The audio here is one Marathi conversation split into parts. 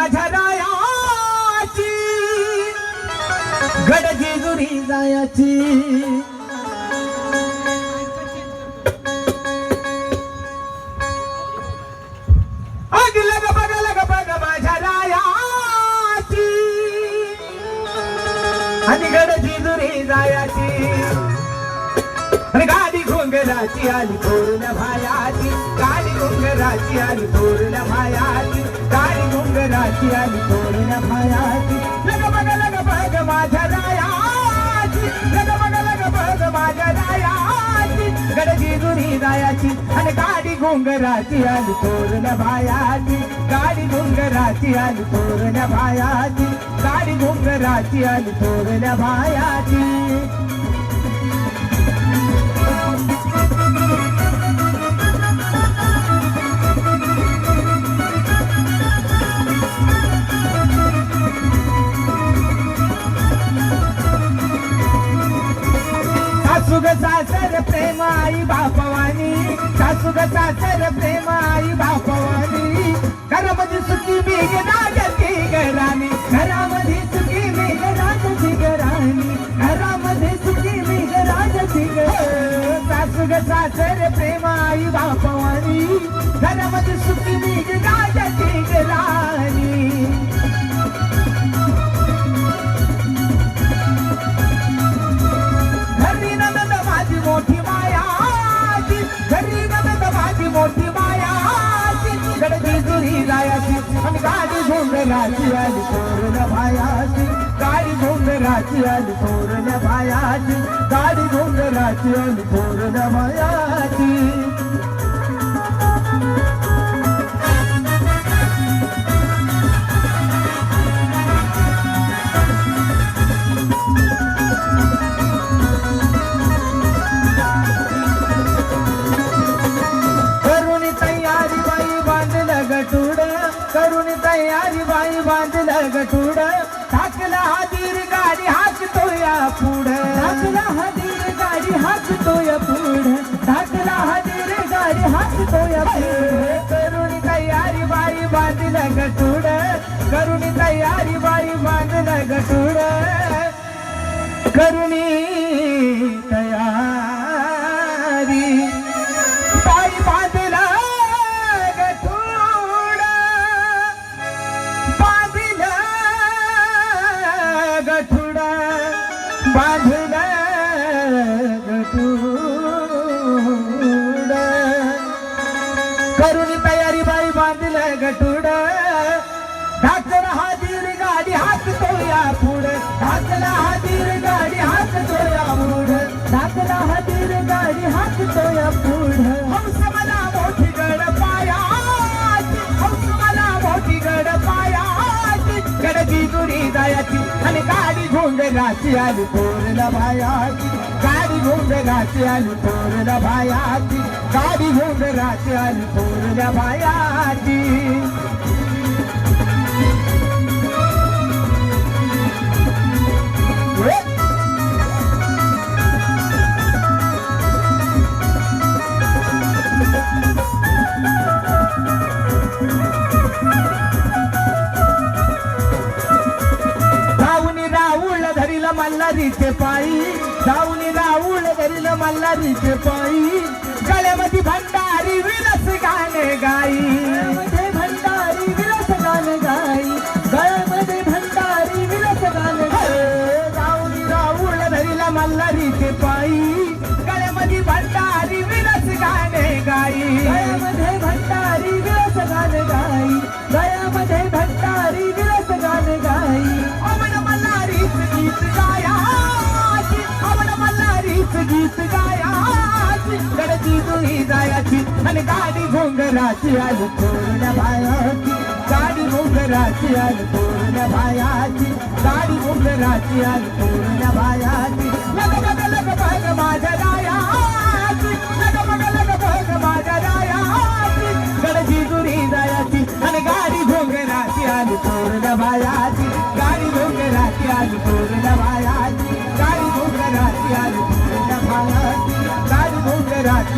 माझ्या रायाची गडजी जुरी जायाची. अग माझ्या आणि गडजी जुरी जायाची. आणि गाडी घोंगराची आली थोरल्या भायाची. काळी घोंगराची आली थोरल्या भायाची. काळी घोंगराची आली थोरल्या भायाची. लग बग लग बग माझ्या रायाची. लग बग लग बग माझ्या रायाची. गडगी दुरी रायाची आणि काळी घोंगराची आली थोरल्या भायाची. काळी घोंगराची आली थोरल्या भायाची. काळी घोंगराची आली थोरल्या भायाची. सासुग सासर प्रेम आई बापवानी. सासू सासर प्रेम आई बापवानी. घरामध्ये सुखी मी राजती घराणी घरामध्ये सुखी मी राजती घराणी घरामध्ये सुखी मी राजती ग सासुग सासर प्रेम आई बापवानी. घरामध्ये सुखी मी राजती घराणी मोठी मायाची गडदी जुरी जायाची. आणि गाडी घोंगराची आली तोरण भायाची. गाडी घोंगराची आली तोरण भायाची. गाडी घोंगराची आली तोरण भायाची. गटुड टाकला हदीर गाडी हाकतो या पुढ. टाकला हदीर गाडी हाकतो या पुढ. टाकला हदीर गाडी हाकतो या पुढ. करुणी तयारी बाई बांधलं गटुड करुणी तयारी बाई बांधलं गटुड करुणी करून तयारी बाई बांधलं गटुड. ढाकला हातीर गाडी हात तोया पुढ. पुढे ढाकला हातीर गाडी हात तोया पुढ. पुढे ढाकला हातीर गाडी हात तोया पुढ. हौस मला मोठी गड पाया हौस मला मोठी गड पाया गडगी दुरी दयाची आणि गाडी घोंगराची आली पोरला भायाची गाडी घोंगराची आली पोरला भायाची गाडी घोंगराची आली पोरला भायाची मल्हारीचे पायी जाऊन राऊळ करील मल्हारीचे पायी. गळ्यामध्ये भंडारी विलस गाणे गाई. गाडी जायची. आणि गाडी घोंगराची आली पूर्ण बायाची गाडी घोंगराची आली पूर्ण बायाची गाडी घोंगराची आली पूर्ण बायाची लग लग लग बग माझ्या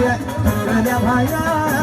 भाया